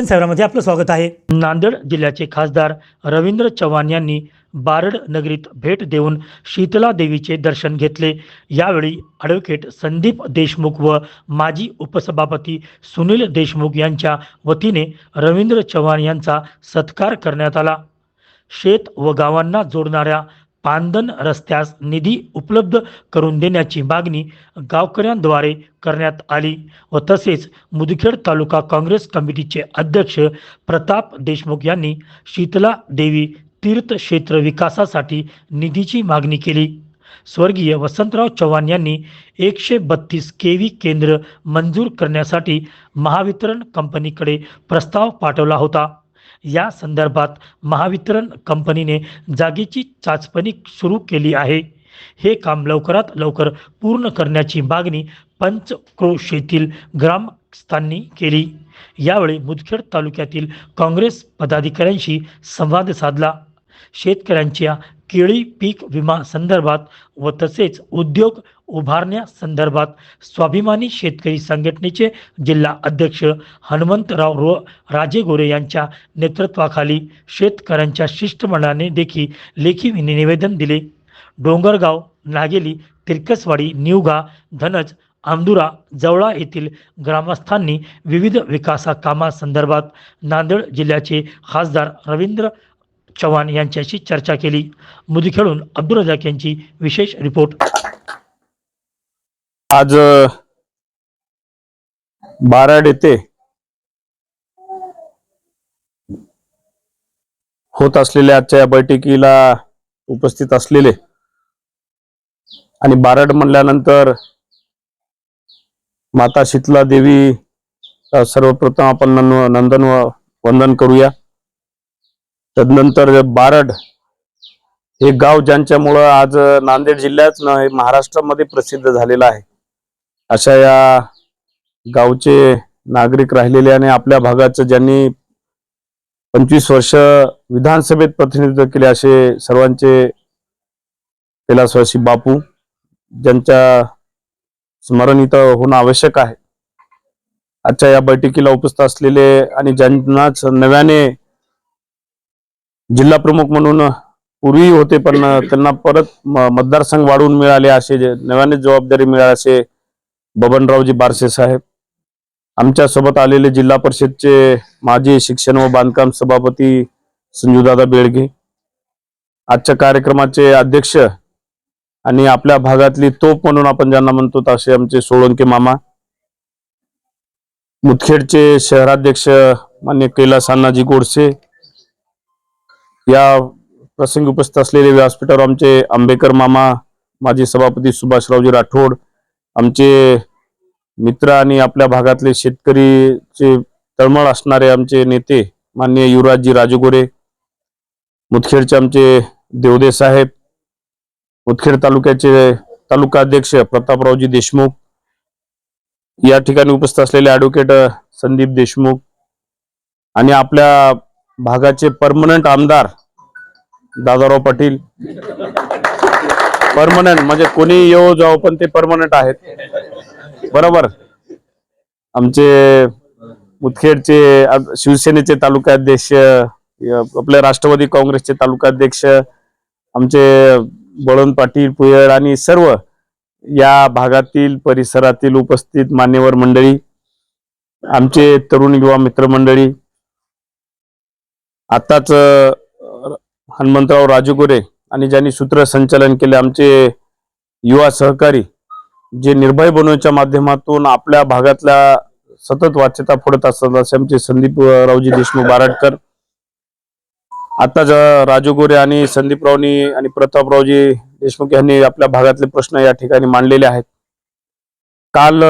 सन सेवरामध्ये आपलं स्वागत आहे. नांदेड जिल्ह्याचे खासदार रवींद्र चव्हाण यांनी बारड नगरीत भेट देऊन शीतला देवीचे दर्शन घेतले. यावेळी ॲडव्होकेट संदीप देशमुख व माजी उपसभापती सुनील देशमुख यांच्या वतीने रवींद्र चव्हाण यांचा सत्कार करण्यात आला. शेत व गावांना जोडणाऱ्या पांदन रस्त्यास निधी उपलब्ध करून देण्याची मागणी गावकऱ्यांद्वारे करण्यात आली व तसेच मुदखेड तालुका काँग्रेस कमिटीचे अध्यक्ष प्रताप देशमुख यांनी शीतला देवी तीर्थक्षेत्र विकासासाठी निधीची मागणी केली. स्वर्गीय वसंतराव चव्हाण यांनी एकशे बत्तीस के व्ही केंद्र मंजूर करण्यासाठी महावितरण कंपनीकडे प्रस्ताव पाठवला होता. या संदर्भात महावितरण कंपनीने जागेची चाचपणी सुरू केली आहे. हे काम लवकरात लवकर पूर्ण करण्याची मागणी पंचक्रोश येथील ग्रामस्थांनी केली. यावेळी मुदखेड तालुक्यातील काँग्रेस पदाधिकाऱ्यांशी संवाद साधला. शेतकऱ्यांच्या केळी पीक विमा संदर्भात व तसेच उद्योग उभारण्यासंदर्भात स्वाभिमानी शेतकरी संघटनेचे जिल्हा अध्यक्ष हनुमंतराव रो राजे गोरे यांच्या नेतृत्वाखाली शेतकऱ्यांच्या शिष्टमंडळाने देखील लेखी निवेदन दिले. डोंगरगाव नागेली तिरकसवाडी निवगा धनज आमदुरा जवळा येथील ग्रामस्थांनी विविध विकासा कामासंदर्भात नांदेड जिल्ह्याचे खासदार रवींद्र चव्हाण यांच्याशी चर्चा केली. मुदखेडून अब्दुल रजाक यांची विशेष रिपोर्ट. आज बाराड येथे होत असलेल्या आजच्या या बैठकीला उपस्थित असलेले आणि बाराड म्हणल्यानंतर माता शीतला देवी सर्वप्रथम आपण नंदन व वंदन करूया. तदनंतर बारड हे गाव ज्यांच्यामुळं आज नांदेड जिल्ह्यात महाराष्ट्रामध्ये प्रसिद्ध झालेलं आहे. अशा या गावचे नागरिक राहिलेले आणि आपल्या भागाचं ज्यांनी पंचवीस वर्ष विधानसभेत प्रतिनिधित्व केले असे सर्वांचे कैलासवासी बापू ज्यांच्या स्मरण इथं होणं आवश्यक आहे. आजच्या या बैठकीला उपस्थित असलेले आणि ज्यांनाच नव्याने जिल्हा प्रमुख म्हणून पूर्वी होते पण त्यांना परत मतदारसंघ वाढवून मिळाले असे जे नव्याने जबाबदारी मिळाली असे बबनरावजी बारसे साहेब आमच्यासोबत आलेले जिल्हा परिषदचे माजी शिक्षण व बांधकाम सभापती संजूदादा बेळगे आजच्या कार्यक्रमाचे अध्यक्ष आणि आपल्या भागातली तोप म्हणून आपण ज्यांना म्हणतो असे आमचे सोळंके मामा मुदखेडचे शहराध्यक्ष मान्य कैलास अण्णाजी गोडसे या प्रसंगी उपस्थित असलेले व्यासपीठावर आमचे आंबेकर मामा माजी सभापती सुभाषरावजी राठोड आमचे मित्र आणि आपल्या भागातले शेतकरीचे तळमळ असणारे आमचे नेते माननीय युवराजजी राजगोरे मुदखेडचे आमचे देवदे साहेब मुदखेड तालुक्याचे तालुका अध्यक्ष प्रतापरावजी देशमुख या ठिकाणी उपस्थित असलेले ॲडव्होकेट संदीप देशमुख आणि आपल्या भागाचे परमनंट आमदार दादाराव पाटील. परमनंट म्हणजे कोणी येऊ जाऊ पण ते परमनंट आहेत. बरोबर? आमचे मुदखेडचे शिवसेनेचे तालुकाध्यक्ष य- आपले राष्ट्रवादी काँग्रेसचे तालुकाध्यक्ष आमचे बळवंत पाटील पुयळ आणि सर्व या भागातील परिसरातील उपस्थित मान्यवर मंडळी आमचे तरुण युवा मित्रमंडळी आताच हनुमंतराव राजगुरे आणि ज्यांनी सूत्रसंचालन केले आमचे युवा सहकारी जे निर्भय बनवण्याच्या माध्यमातून आपल्या भागातल्या सतत वाच्यता फोडत असतात असे आमचे संदीप रावजी देशमुख बाराडकर आताच राजू गोरे आणि संदीपरावनी आणि प्रतापरावजी देशमुख यांनी आपल्या भागातले प्रश्न या ठिकाणी मांडलेले आहेत. काल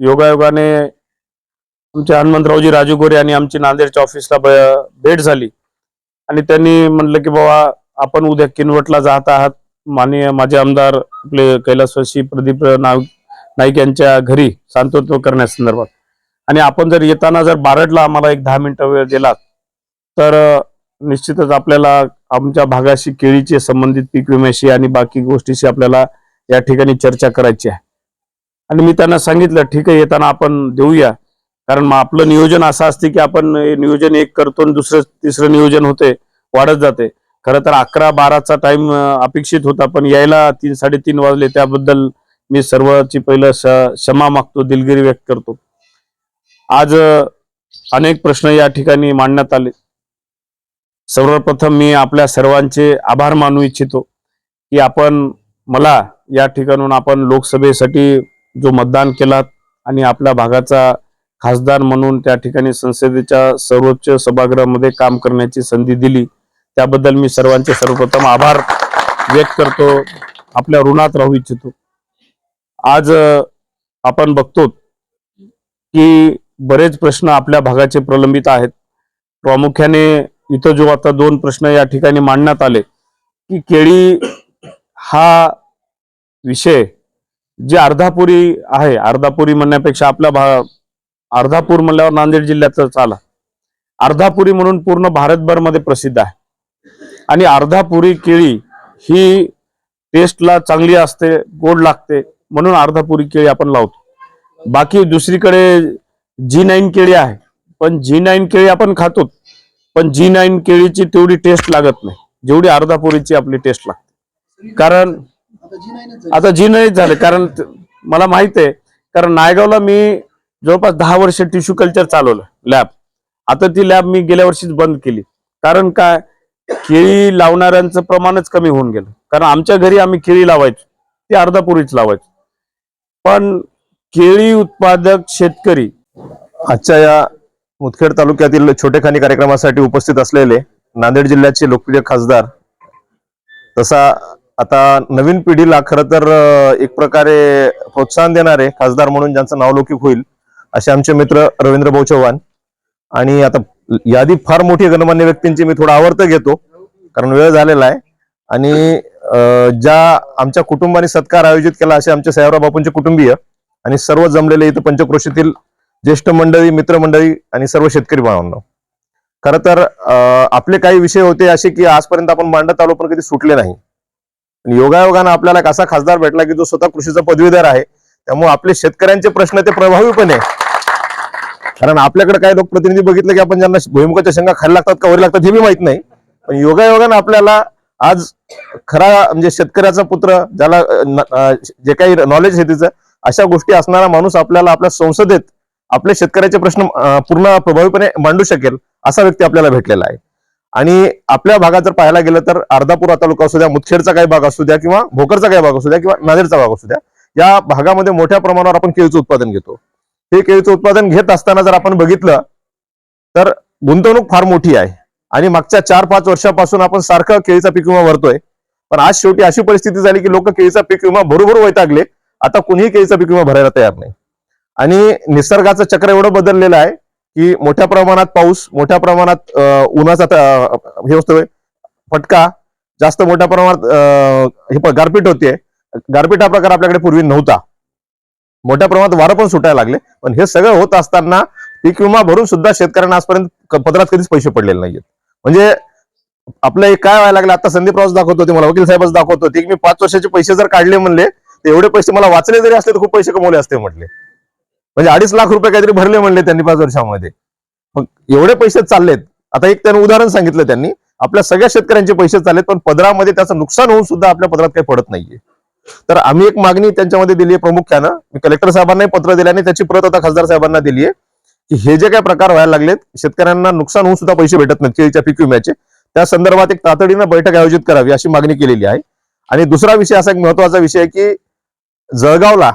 योगायोगाने आमचे हनुमंतरावजी राजू गोरे आणि आमची नांदेडच्या ऑफिसला भेट झाली. आणि त्यांनी म्हणलं की बाबा आपण उद्या किनवटला जात आहात. माननीय माझे आमदार आपले कैलासवासी प्रदीप नाईक यांच्या घरी सांत्वत्व करण्यासंदर्भात. आणि आपण जर येताना जर बारडला आम्हाला एक दहा मिनिटं वेळ दिलात तर निश्चितच आपल्याला आमच्या भागाशी केळीचे संबंधित पीक विम्याशी आणि बाकी गोष्टीशी आपल्याला या ठिकाणी चर्चा करायची आहे. आणि मी त्यांना सांगितलं ठीक आहे येताना आपण देऊया. कारण मग आपलं नियोजन असं असते की आपण नियोजन एक करतो आणि दुसरं तिसरं नियोजन होते वाढत जाते. खरं तर अकरा बाराचा टाइम अपेक्षित होता पण यायला तीन साडेतीन वाजले. त्याबद्दल मी सर्वची पहिलं क्षमा मागतो दिलगिरी व्यक्त करतो. आज अनेक प्रश्न या ठिकाणी मांडण्यात आले. सर्वप्रथम मी आपल्या सर्वांचे आभार मानू इच्छितो की आपण मला या ठिकाणून आपण लोकसभेसाठी जो मतदान केलात आणि आपल्या भागाचा खासदार म्हणून त्या ठिकाणी संसदेच्या सर्वोच्च सभागृहामध्ये काम करण्याची संधी दिली. त्याबद्दल मी सर्वांचे सर्वप्रथम आभार व्यक्त करतो. आपल्या ऋणात राहू इच्छितो. आज आपण बघतो की बरेच प्रश्न आपल्या भागाचे प्रलंबित आहेत. प्रामुख्याने इथं जो आता दोन प्रश्न या ठिकाणी मांडण्यात आले की केळी हा विषय जे अर्धापुरी आहे अर्धापुरी म्हणण्यापेक्षा आपला भा अर्धापूर म्हणल्यावर नांदेड जिल्ह्यातच आला. अर्धापुरी म्हणून पूर्ण भारतभरमध्ये प्रसिद्ध आहे. आणि अर्धापुरी केळी ही टेस्टला चांगली असते गोड लागते म्हणून अर्धापुरी केळी आपण लावतो. बाकी दुसरीकडे जी नाईन केळी आहे पण जी नाईन केळी आपण खातो पण जी नाईन केळीची तेवढी टेस्ट लागत नाही जेवढी अर्धापुरीची आपली टेस्ट लागते. कारण आता जी नाईन झाले कारण मला माहीत आहे कारण नायगावला मी जवळपास दहा वर्ष टिश्यू कल्चर चालवलं लॅब आता ती लॅब मी गेल्या वर्षीच बंद केली. कारण काय? केळी लावणाऱ्यांचं प्रमाणच कमी होऊन गेलं. कारण आमच्या घरी आम्ही केळी लावायचो. ती अर्धापुरीच लावायचो. पण केळी उत्पादक शेतकरी आजच्या या मुदखेड तालुक्यातील छोटेखानी कार्यक्रमासाठी उपस्थित असलेले नांदेड जिल्ह्याचे लोकप्रिय खासदार तसा आता नवीन पिढीला खरं तर एक प्रकारे प्रोत्साहन देणारे खासदार म्हणून ज्यांचं नावलौकिक होईल असे आमचे मित्र रवींद्र भाऊ चव्हाण आणि आता यादी फार मोठी गणमान्य व्यक्तींची. मी थोडा आवर्त घेतो कारण वेळ झालेला आहे. आणि ज्या आमच्या कुटुंबाने सत्कार आयोजित केला असे आमचे साहेबराव बापूंचे कुटुंबीय आणि सर्व जमलेले इथं पंचक्रोशीतील ज्येष्ठ मंडळी मित्रमंडळी आणि सर्व शेतकरी बांधवांनो. खरं तर आपले काही विषय होते असे की आजपर्यंत आपण मांडत आलो पण कधी सुटले नाही. आणि योगायोगानं आपल्याला एक असा खासदार भेटला की जो स्वतः कृषीचा पदवीधर आहे. त्यामुळे आपले शेतकऱ्यांचे प्रश्न ते प्रभावीपणे कारण आपल्याकडे काही लोक प्रतिनिधी बघितले की आपण ज्यांना भुईमुखाच्या शेंगा खायला लागतात का वरी लागतात हे बी माहीत नाही. पण योगायोगानं आपल्याला आज खरा म्हणजे शेतकऱ्याचा पुत्र ज्याला जे काही नॉलेज आहे तिचं अशा गोष्टी असणारा माणूस आपल्याला आपल्या संसदेत आपले शेतकऱ्याचे प्रश्न पूर्ण प्रभावीपणे मांडू शकेल असा व्यक्ती आपल्याला भेटलेला आहे. आणि आपल्या भागात जर पाहायला गेलं तर अर्धापूर तालुका असू द्या मुदखेडचा काही भाग असू द्या किंवा भोकरचा काही भाग असू द्या किंवा नांदेडचा भाग असू द्या या भागामध्ये मोठ्या प्रमाणावर आपण केळीचं उत्पादन घेतो. हे केळीचं उत्पादन घेत असताना जर आपण बघितलं तर गुंतवणूक फार मोठी आहे. आणि मागच्या चार पाच वर्षापासून आपण सारखं केळीचा पीक विमा भरतोय. पण आज शेवटी अशी परिस्थिती झाली की लोक केळीचा पीक विमा बरोबर वैतागले. आता कुणीही केळीचा पीक विमा भरायला तयार नाही. आणि निसर्गाचं चक्र एवढं बदललेलं आहे की मोठ्या प्रमाणात पाऊस मोठ्या प्रमाणात उन्हाचा त- हे असतोय फटका जास्त मोठ्या प्रमाणात हे गारपीट होते गारपीट हा प्रकार आपल्याकडे पूर्वी नव्हता. मोठ्या प्रमाणात वारं पण सुटायला लागले. पण हे सगळं होत असताना पीक विमा भरून सुद्धा शेतकऱ्यांना आजपर्यंत पत्रात पदरात कधीच पैसे पडलेले नाहीयेत. म्हणजे आपलं एक काय व्हायला लागलं? आता संदीप राऊत दाखवत होते मला वकील साहेबच दाखवत होते की मी पाच वर्षाचे पैसे जर काढले म्हणले तर एवढे पैसे मला वाचले जरी असले तर खूप पैसे कमवले असते म्हटले. म्हणजे अडीच लाख रुपये काहीतरी भरले म्हणले त्यांनी पाच वर्षामध्ये. मग एवढे पैसे चाललेत. आता एक त्यांनी उदाहरण सांगितलं त्यांनी आपल्या सगळ्या शेतकऱ्यांचे पैसे चाललेत पण पदरामध्ये त्याचं नुकसान होऊन सुद्धा आपल्या पदरात काही पडत नाहीये. तर आम्ही एक मागणी त्यांच्यामध्ये दिली आहे प्रामुख्यानं. मी कलेक्टर साहेबांनाही पत्र दिलं आणि त्याची प्रत आता खासदार साहेबांना दिली आहे की हे जे काही प्रकार व्हायला लागलेत शेतकऱ्यांना नुकसान होऊन सुद्धा पैसे भेटत नाहीत केळीच्या पीक विम्याचे. त्या संदर्भात एक तातडीनं बैठक आयोजित करावी अशी मागणी केलेली आहे. आणि दुसरा विषय असा एक महत्त्वाचा विषय आहे की जळगावला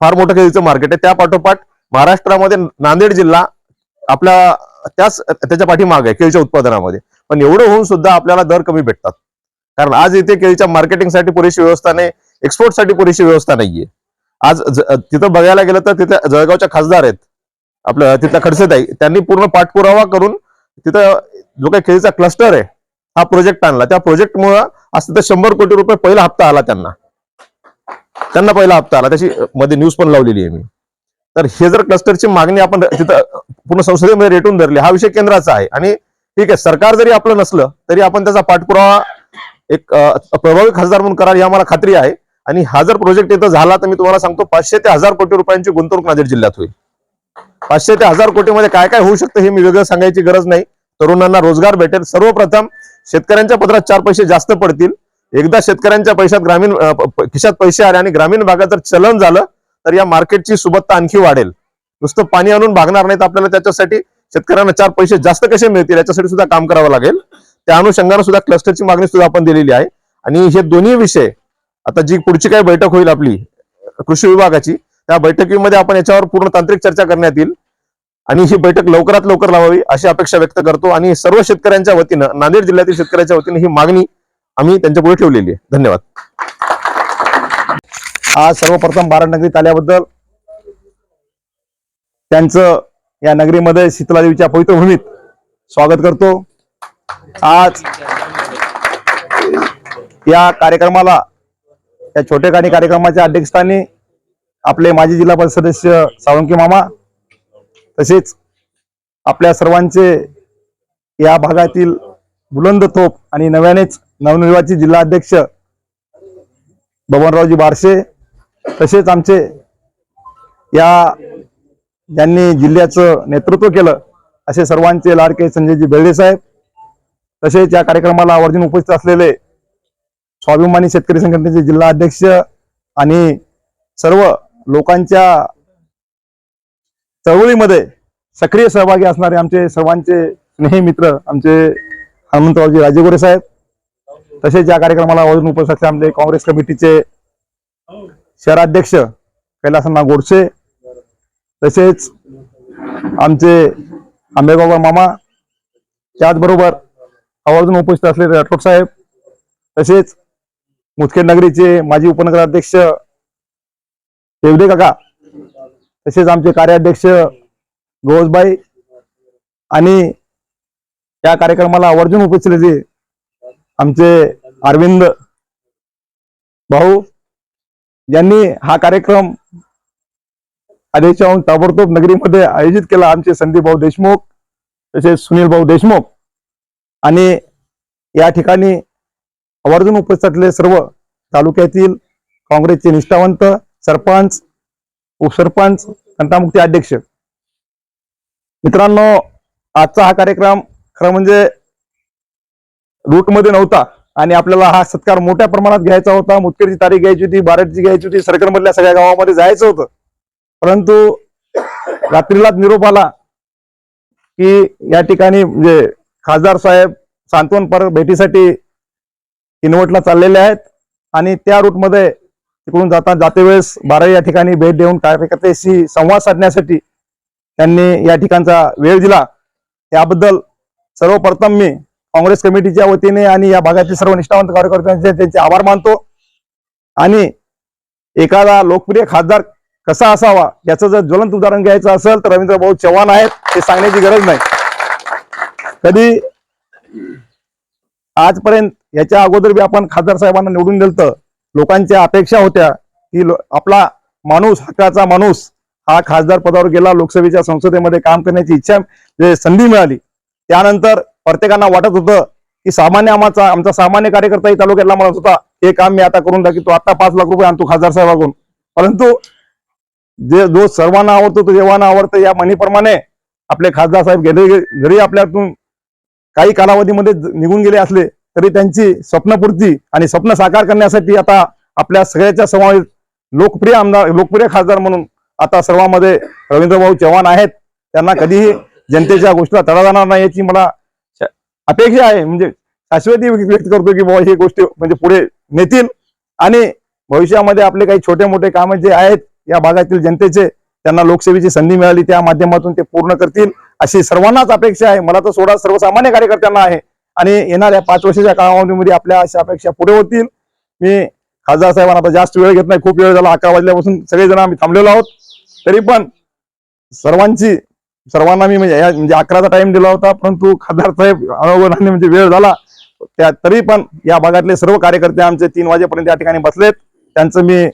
फार मोठं केळीचं मार्केट आहे. त्या पाठोपाठ महाराष्ट्रामध्ये नांदेड जिल्हा आपल्या त्याच त्याच्या पाठीमागे आहे केळीच्या उत्पादनामध्ये. पण एवढं होऊन सुद्धा आपल्याला दर कमी भेटतात. कारण आज इथे केळीच्या मार्केटिंगसाठी पुरेशी व्यवस्था नाही एक्सपोर्टसाठी पुरेशी व्यवस्था नाहीये. आज तिथं बघायला गेलं तर तिथे जळगावच्या खासदार आहेत. आपलं तिथल्या खडसेताई त्यांनी पूर्ण पाठपुरावा करून तिथं जो काही केळीचा क्लस्टर आहे हा प्रोजेक्ट आणला. त्या प्रोजेक्टमुळं आज तिथं शंभर कोटी रुपये पहिला हप्ता आला त्यांना. त्यांना पहिला हप्ता आला. त्याची मध्ये न्यूज पण लावलेली आहे मी. तर हे जर क्लस्टरची मागणी आपण तिथं पूर्ण संसदेमध्ये रेटून धरली हा विषय केंद्राचा आहे. आणि ठीक आहे सरकार जरी आपलं नसलं तरी आपण त्याचा पाठपुरावा एक प्रभावी खासदार म्हणून कराल ही आम्हाला खात्री आहे. आणि हा जर प्रोजेक्ट इथं झाला तर मी तुम्हाला सांगतो पाचशे ते हजार कोटी रुपयांची गुंतवणूक नांदेड जिल्ह्यात होईल. पाचशे ते हजार कोटीमध्ये काय काय होऊ शकतं हे मी वेगळं सांगायची गरज नाही. तरुणांना रोजगार भेटेल. सर्वप्रथम शेतकऱ्यांच्या पत्रात चार पैसे जास्त पडतील. एकदा शेतकऱ्यांच्या पैशात ग्रामीण खिशात पैसे आले आणि ग्रामीण भागात जर चलन झालं तर या मार्केटची सुबत्ता आणखी वाढेल. नुसतं पाणी आणून भागणार नाही तर आपल्याला त्याच्यासाठी. शेतकऱ्यांना चार पैसे जास्त कसे मिळतील याच्यासाठी सुद्धा काम करावं लागेल. त्या अनुषंगाने सुद्धा क्लस्टरची मागणी सुद्धा आपण दिलेली आहे. आणि हे दोन्ही विषय आता जी पुढची काही बैठक होईल आपली कृषी विभागाची त्या बैठकीमध्ये आपण याच्यावर पूर्ण तांत्रिक चर्चा करण्यात येईल. आणि ही बैठक लवकरात लवकर लावावी अशी अपेक्षा व्यक्त करतो. आणि सर्व शेतकऱ्यांच्या वतीनं नांदेड जिल्ह्यातील शेतकऱ्यांच्या वतीनं ही मागणी आम्ही त्यांच्या पुढे ठेवलेली आहे. धन्यवाद. आज सर्वप्रथम बारा नगरीत आल्याबद्दल त्यांचं या नगरीमध्ये शीतलादेवीच्या पवित्र भूमीत स्वागत करतो. आज या कार्यक्रमाला या छोटेखानी कार्यक्रमाच्या अध्यक्षस्थानी आपले माजी जिल्हा परिषद सदस्य सावंकी मामा तसेच आपल्या सर्वांचे या भागातील बुलंद थोप आणि नव्यानेच नवनिर्वाचित जिल्हा अध्यक्ष बबनरावजी बारशे तसेच आमचे या ज्यांनी जिल्ह्याचं नेतृत्व केलं असे सर्वांचे लाडके संजयजी बेळदेसाहेब साहेब तसेच या कार्यक्रमाला आवर्जून उपस्थित असलेले स्वाभिमानी शेतकरी संघटनेचे जिल्हा अध्यक्ष आणि सर्व लोकांच्या चळवळीमध्ये सक्रिय सहभागी असणारे आमचे सर्वांचे स्नेही मित्र आमचे हनुमंतरावजी राजेगोरे साहेब तसेच या कार्यक्रमाला आवर्जून उपस्थित असले आमचे काँग्रेस कमिटीचे शहराध्यक्ष कैलासन्ना गोडसे तसेच आमचे आंबेबाबा मामा त्याचबरोबर आवर्जून उपस्थित असलेले राठोड साहेब तसेच मुदखेड नगरीचे माजी उपनगराध्यक्ष देवडे काका तसेच आमचे कार्याध्यक्ष गोवसबाई आणि या कार्यक्रमाला आवर्जून उपस्थित आमचे अरविंद भाऊ. यांनी हा कार्यक्रम आदेशाहून ताबडतोब नगरीमध्ये आयोजित केला. आमचे संदीप भाऊ देशमुख तसेच सुनील भाऊ देशमुख आणि या ठिकाणी आवर्जून उपस्थित असलेले सर्व तालुक्यातील काँग्रेसचे निष्ठावंत सरपंच उपसरपंच घंटामुक्ती अध्यक्ष. मित्रांनो आजचा हा कार्यक्रम खरं म्हणजे रूटमध्ये नव्हता आणि आपल्याला हा सत्कार मोठ्या प्रमाणात घ्यायचा होता. मुतखेडची तारीख घ्यायची होती बारडची घ्यायची होती सरकारमधल्या सगळ्या गावामध्ये जायचं होतं. परंतु रात्रीलाच निरोप आला की या ठिकाणी म्हणजे खासदार साहेब सांत्वन पर भेटीसाठी किनवटला चाललेले आहेत आणि त्या रूटमध्ये तिकडून जाता जाते वेळेस बारा या ठिकाणी भेट देऊन कार्यकर्त्याशी संवाद साधण्यासाठी त्यांनी या ठिकाणचा वेळ दिला. त्याबद्दल सर्वप्रथम मी काँग्रेस कमिटीच्या वतीने आणि या भागातील सर्व निष्ठावंत कार्यकर्त्यांचे त्यांचे आभार मानतो. आणि एखादा लोकप्रिय खासदार कसा असावा याचं जर ज्वलंत उदाहरण घ्यायचं असेल तर रवींद्र भाऊ चव्हाण आहेत हे सांगण्याची गरज नाही. कधी आजपर्यंत याच्या अगोदर बी आपण खासदार साहेबांना निवडून दिलं तर लोकांच्या अपेक्षा होत्या की लो- आपला माणूस हक्काचा माणूस हा खासदार पदावर गेला लोकसभेच्या संसदेमध्ये काम करण्याची इच्छा संधी मिळाली. त्यानंतर प्रत्येकांना वाटत होतं की सामान्य आमचा आमचा सामान्य कार्यकर्ताही तालुक्यातला म्हणत होता. हे काम मी आता करून टाकी तो आता पाच लाख रुपये आणतो खासदार साहेबाकडून. परंतु जे जो सर्वांना आवडतो तो जेव्हाना आवडतो या म्हणीप्रमाणे आपले खासदार साहेब गेले घरी आपल्यातून काही कालावधीमध्ये निघून गेले असले तरी त्यांची स्वप्नपूर्ती आणि स्वप्न साकार करण्यासाठी आता आपल्या सगळ्याच्या समावेश लोकप्रिय आमदार लोकप्रिय खासदार म्हणून आता सर्वांमध्ये रवींद्रभाऊ चव्हाण आहेत. त्यांना कधीही जनतेच्या गोष्टीला तडा जाणार नाही याची मला श- अपेक्षा आहे. म्हणजे शाश्वती व्यक्त करतो की बाबा ही गोष्टी म्हणजे पुढे नेतील. आणि भविष्यामध्ये आपले काही छोटे मोठे कामं जे आहेत या भागातील जनतेचे त्यांना लोकसेवेची संधी मिळाली त्या माध्यमातून ते पूर्ण करतील अशी सर्वांनाच अपेक्षा आहे. मला तर सोडा सर्वसामान्य कार्यकर्त्यांना आहे. आणि येणाऱ्या पाच वर्षाच्या कालावधीमध्ये आपल्या अशा अपेक्षा पुढे होतील. मी खासदार साहेबांना आता जास्त वेळ घेत नाही खूप वेळ झाला अकरा वाजल्यापासून सगळेजण आम्ही थांबलेलो आहोत. तरी पण सर्वांची सर्वांना मी म्हणजे या- म्हणजे अकराचा टाइम दिला होता परंतु खासदार साहेब अनोगनाने म्हणजे वेळ झाला. त्या तरी पण या भागातले सर्व कार्यकर्ते आमचे तीन वाजेपर्यंत या ठिकाणी बसलेत. त्यांचं मी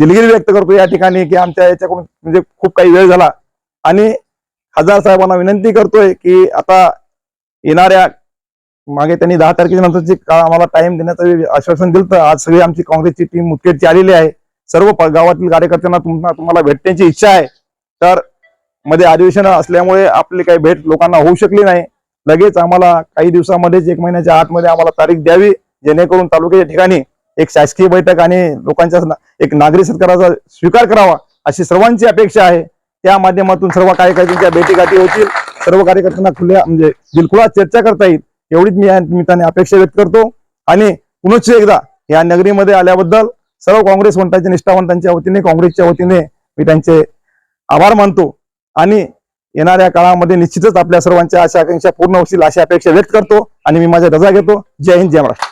दिलगिरी व्यक्त करतो या ठिकाणी की आमच्या याच्याकडून म्हणजे खूप काही वेळ झाला. आणि खासदार साहेबांना विनंती करतोय की आता येणाऱ्या मागे त्यांनी दहा तारखेनंतरची का- आम्हाला टाइम देण्याचं आश्वासन दिलं तर आज सगळी आमची काँग्रेसची टीम मुतखेडची आलेली आहे. सर्व गावातील कार्यकर्त्यांना तुम्हाला तुम्हाला भेटण्याची इच्छा आहे. तर मध्ये अधिवेशन असल्यामुळे आपली काही भेट लोकांना होऊ शकली नाही. लगेच आम्हाला काही दिवसामध्येच एक महिन्याच्या आतमध्ये आम्हाला तारीख द्यावी जेणेकरून तालुक्याच्या ठिकाणी एक शासकीय बैठक आणि लोकांच्या एक नागरी सत्काराचा स्वीकार करावा अशी सर्वांची अपेक्षा आहे. त्या माध्यमातून सर्व कार्यकर्त्यांच्या भेटीगाठी होतील. सर्व कार्यकर्त्यांना खुल्या म्हणजे दिलखुलास चर्चा करता येईल. एवढीच मी या निमित्ताने अपेक्षा व्यक्त करतो. आणि पुनश्च एकदा या नगरीमध्ये आल्याबद्दल सर्व काँग्रेस वंटाच्या निष्ठावंतांच्या वतीने काँग्रेसच्या वतीने मी त्यांचे आभार मानतो. आणि येणाऱ्या काळामध्ये निश्चितच आपल्या सर्वांच्या आशा आकांक्षा पूर्ण होतील अशी अपेक्षा व्यक्त करतो. आणि मी माझ्या रजा घेतो. जय हिंद जय महाराष्ट्र.